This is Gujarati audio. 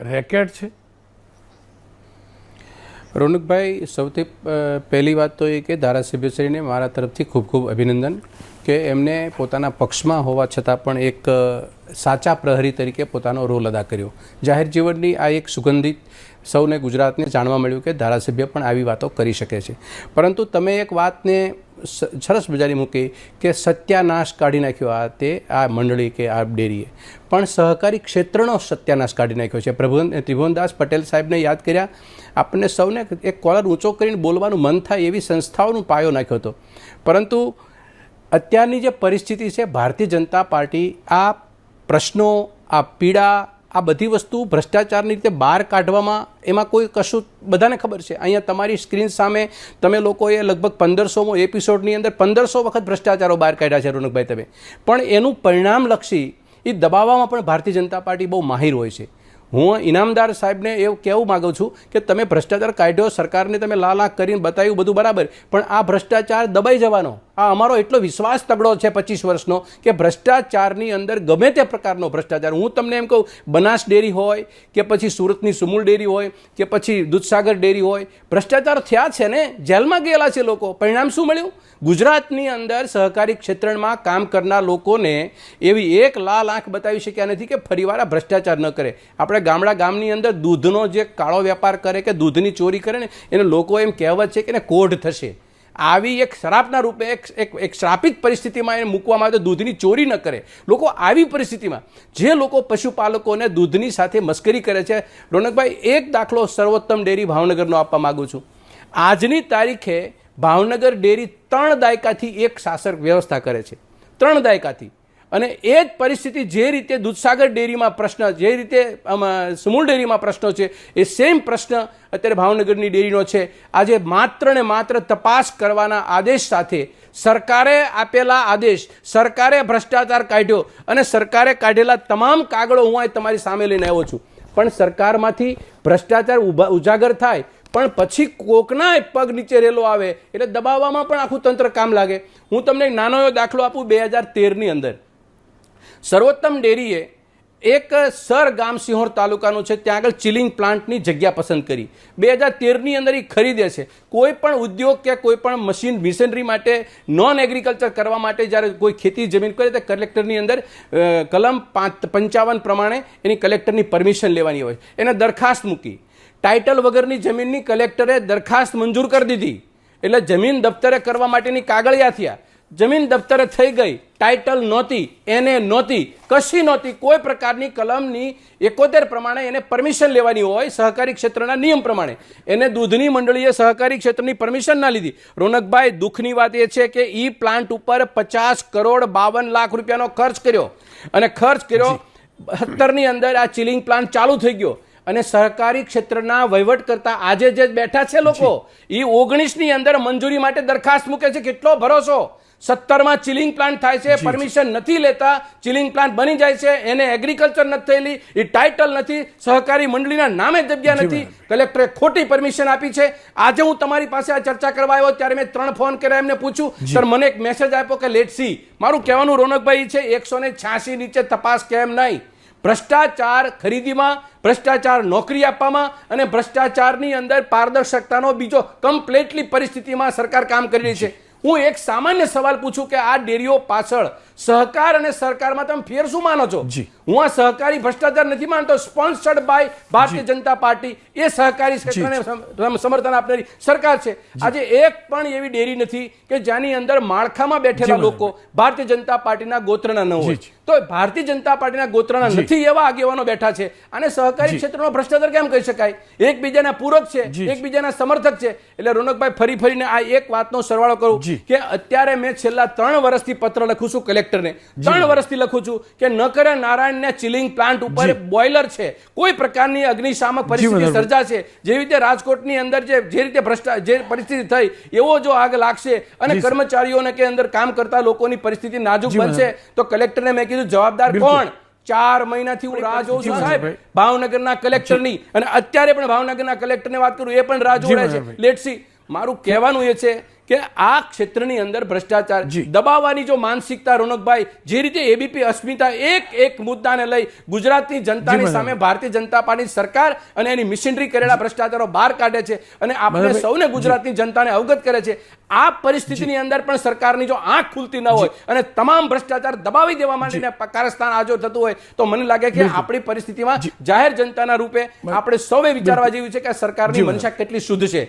રેકેટ છે. રોનકભાઈ, સૌથી પહેલી વાત તો એ કે ધારાસભ્યશ્રીને મારા તરફથી ખૂબ ખૂબ અભિનંદન કે એમને પોતાના પક્ષમાં હોવા છતાં પણ એક સાચા પ્રહરી તરીકે પોતાનો રોલ અદા કર્યો. જાહેર જીવનની આ એક સુગંધિત સૌને ગુજરાતને જાણવા મળ્યું કે ધારાસભ્ય પણ આવી વાતો કરી શકે છે. પરંતુ તમે એક વાતને સરસ મજાની મૂકી કે સત્યાનાશ કાઢી નાખ્યો આ તે, આ મંડળી કે આ ડેરીએ. પણ સહકારી ક્ષેત્રનો સત્યાનાશ કાઢી નાખ્યો છે. પ્રભુ ત્રિભુવનદાસ પટેલ સાહેબને યાદ કર્યા, આપણને સૌને એક કોલર ઊંચો કરીને બોલવાનું મન થાય એવી સંસ્થાઓનું પાયો નાખ્યો હતો. પરંતુ અત્યારની જે પરિસ્થિતિ છે, ભારતીય જનતા પાર્ટી આ પ્રશ્નો, આ પીડા આ બધી વસ્તુ ભ્રષ્ટાચારની રીતે બહાર કાઢવામાં એમાં કોઈ કશું બધાને ખબર છે? અહીંયા તમારી સ્ક્રીન સામે તમે લોકોએ લગભગ પંદરસોમો એપિસોડની અંદર પંદરસો વખત ભ્રષ્ટાચારો બહાર કાઢ્યા છે, રોનકભાઈ તમે. પણ એનું પરિણામલક્ષી એ દબાવવામાં પણ ભારતીય જનતા પાર્ટી બહુ માહિર હોય છે. હું ઇનામદાર સાહેબને એવું કહેવું માગું છું કે તમે ભ્રષ્ટાચાર કાઢ્યો, સરકારને તમે લાલ આંખ કરીને બતાવ્યું બધું બરાબર, પણ આ ભ્રષ્ટાચાર દબાઈ જવાનો, આ અમારો એટલો વિશ્વાસ તગડો છે પચીસ વર્ષનો કે ભ્રષ્ટાચારની અંદર ગમે તે પ્રકારનો ભ્રષ્ટાચાર, હું તમને એમ કહું, બનાસ ડેરી હોય કે પછી સુરતની સુમૂલ ડેરી હોય કે પછી દૂધસાગર ડેરી હોય, ભ્રષ્ટાચાર થયા છે ને, જેલમાં ગયેલા છે લોકો, પરિણામ શું મળ્યું? ગુજરાતની અંદર સહકારી ક્ષેત્રમાં કામ કરનાર લોકોને એવી એક લાલ આંખ બતાવી શક્યા નથી કે ફરીવાર આ ભ્રષ્ટાચાર ન કરે. આપણે ગામડા ગામની અંદર દૂધનો જે કાળો વેપાર કરે કે દૂધની ચોરી કરે ને, એને લોકો એમ કહેવત છે કે એને કોઢ થશે. આવી એક શ્રાપના રૂપે એક એક શ્રાપિત પરિસ્થિતિમાં એને મૂકવામાં આવે તો દૂધની ચોરી ન કરે. લોકો આવી પરિસ્થિતિમાં, જે લોકો પશુપાલકોને દૂધની સાથે મસ્કરી કરે છે, રોનકભાઈ, એક દાખલો સર્વોત્તમ ડેરી ભાવનગરનો આપવા માગું છું. આજની તારીખે ભાવનગર ડેરી ત્રણ દાયકાથી એક શાસક વ્યવસ્થા કરે છે. ત્રણ દાયકાથી. અને એ જ પરિસ્થિતિ જે રીતે દૂધસાગર ડેરીમાં પ્રશ્ન, જે રીતે સુમૂલ ડેરીમાં પ્રશ્નો છે, એ સેમ પ્રશ્ન અત્યારે ભાવનગરની ડેરીનો છે. આજે માત્ર ને માત્ર તપાસ કરવાના આદેશ સાથે સરકારે આપેલા આદેશ, સરકારે ભ્રષ્ટાચાર કાઢ્યો અને સરકારે કાઢેલા તમામ કાગળો હું અહીં તમારી સામે લઈને આવ્યો છું. પણ સરકારમાંથી ભ્રષ્ટાચાર ઊભા, ઉજાગર થાય, પણ પછી કોકના પગ નીચે રેલો આવે, એટલે દબાવવામાં પણ આખું તંત્ર કામ લાગે. હું તમને નાનો એવો દાખલો આપું, બે હજાર તેરની અંદર. સર્વોત્તમ ડેરીએ એક સર ગામ સિંહોર તાલુકાનું છે, ત્યાં આગળ ચિલિંગ પ્લાન્ટની જગ્યા પસંદ કરી. બે હજાર તેરની અંદર એ ખરીદે છે. કોઈ પણ ઉદ્યોગ કે કોઈ પણ મશીન મિશનરી માટે નોન એગ્રીકલ્ચર કરવા માટે જ્યારે કોઈ ખેતી જમીન કરે તો કલેક્ટરની અંદર કલમ પાંચ, પંચાવન પ્રમાણે એની કલેક્ટરની પરમિશન લેવાની હોય. એને દરખાસ્ત મૂકી. ટાઇટલ વગરની જમીનની કલેક્ટરે દરખાસ્ત મંજૂર કરી દીધી. એટલે જમીન દફતરે કરવા માટેની કાગળિયા થયા. જમીન દફતરે થઈ ગઈ ટાઇટલ નહોતી એને નહોતી કશી નહોતી કોઈ પ્રકારની કલમની એકોતેર પ્રમાણે એને પરમિશન લેવાની હોય સહકારી ક્ષેત્રના નિયમ પ્રમાણે. એને દૂધની મંડળીએ સહકારી ક્ષેત્રની પરમિશન ના લીધી. રોનકભાઈ દુઃખની વાત એ છે કે ઈ પ્લાન્ટ ઉપર પચાસ કરોડ બાવન લાખ રૂપિયાનો ખર્ચ કર્યો. અને ખર્ચ કર્યો સત્તરની અંદર આ ચિલિંગ પ્લાન્ટ ચાલુ થઈ ગયો. અને સહકારી ક્ષેત્રના વહીવટ કરતા આજે જે બેઠા છે લોકો એ ઓગણીસની અંદર મંજૂરી માટે દરખાસ્ત મૂકે છે. કેટલો ભરોસો? સત્તરમાં ચિલિંગ પ્લાન્ટ થાય છે પરમિશન નથી લેતા ચિલિંગ પ્લાન્ટ બની જાય છે એને એગ્રીકલ્ચર નથી થયેલી એ ટાઇટલ નથી સહકારી મંડળીના નામે જગ્યા નથી. કલેક્ટરે ખોટી પરમિશન આપી છે. આજે હું તમારી પાસે આ ચર્ચા કરવા આવ્યો ત્યારે મેં ત્રણ ફોન કર્યા એમને પૂછ્યું સર મને એક મેસેજ આપ્યો કે લેટ સી મારું કહેવાનું રોનકભાઈ છે એકસો ને છ્યાસી નીચે તપાસ કેમ નહીં? ભ્રષ્ટાચાર ખરીદીમાં ભ્રષ્ટાચાર નોકરી આપવામાં અને ભ્રષ્ટાચારની અંદર પારદર્શકતાનો બીજો કમ્પ્લેટલી પરિસ્થિતિમાં સરકાર કામ કરી રહી છે. હું એક સામાન્ય સવાલ પૂછું કે આ ડેરીઓ પાછળ સહકાર અને સરકારમાં તમે ફેર શું માનો છો. હું આ સહકારી ભ્રષ્ટાચાર નથી માનતો. Sponsored by Bharatiya Janata party. એ સહકારી ક્ષેત્રને સમર્થન આપનારી સરકાર છે. આજે એક પણ એવી ડેરી નથી કે જેની અંદર માળખામાં બેઠેલા લોકો ભારતીય જનતા પાર્ટીના ગોત્રના ન હોય. તો ભારતીય જનતા પાર્ટીના ગોત્રના નથી એવા આગેવાનો બેઠા છે. અને સહકારી ક્ષેત્રનો ભ્રષ્ટાચાર કેમ કહી શકાય? એકબીજાના પૂરક છે એકબીજાના સમર્થક છે. એટલે રોનકભાઈ ફરી ફરીને આ એક વાતનો સરવાળો કરું કે અત્યારે મેં છેલ્લા ત્રણ વર્ષથી પત્ર લખું છું કલેક્ટરને. ત્રણ વર્ષથી લખું છું કે નકરે નારાયણના ચિલિંગ પ્લાન્ટ ઉપર બોઇલર છે. કોઈ પ્રકારની અગ્નિશામક પરિસ્થિતિ સર્જા સર્જાશે જેવી રીતે રાજકોટની અંદર જે જે રીતે ભ્રષ્ટા જે પરિસ્થિતિ થઈ એવો જો આગ લાગશે અને કર્મચારીઓને કે અંદર કામ કરતા લોકોની પરિસ્થિતિ નાજુક બનશે તો કલેક્ટરને મેં કીધું જવાબદાર બિલકુલ. કોણ ચાર મહિનાથી હું રાહ જોઉં છું સાહેબ. ભાવનગરના કલેક્ટરની અને અત્યારે પણ ભાવનગરના કલેક્ટરને વાત કરું એ પણ રાહ જોડે જોડાય છે. લેટ સી મારું કહેવાનું એ છે કે આ ક્ષેત્રની અંદર ભ્રષ્ટાચાર દબાવવાની જો માનસિકતા રોનકભાઈ જે રીતે એબીપી અસ્મિતા એક એક મુદ્દાને લઈ ગુજરાતની જનતાની સામે ભારતીય જનતા પાર્ટી સરકાર અને એની મિશનરી કરેલા ભ્રષ્ટાચારો બહાર કાઢે છે અને આપણે સૌને ગુજરાતની જનતાને અવગત કરે છે. આ પરિસ્થિતિની અંદર પણ સરકારની જો આંખ ખુલતી ન હોય અને તમામ ભ્રષ્ટાચાર દબાવી દેવા માટેને કારસ્તાન આજો થતું હોય તો મને લાગે કે આપણી પરિસ્થિતિમાં જાહેર જનતાના રૂપે આપણે સૌએ વિચારવા જેવું છે કે આ સરકારની મનસા કેટલી શુદ્ધ છે.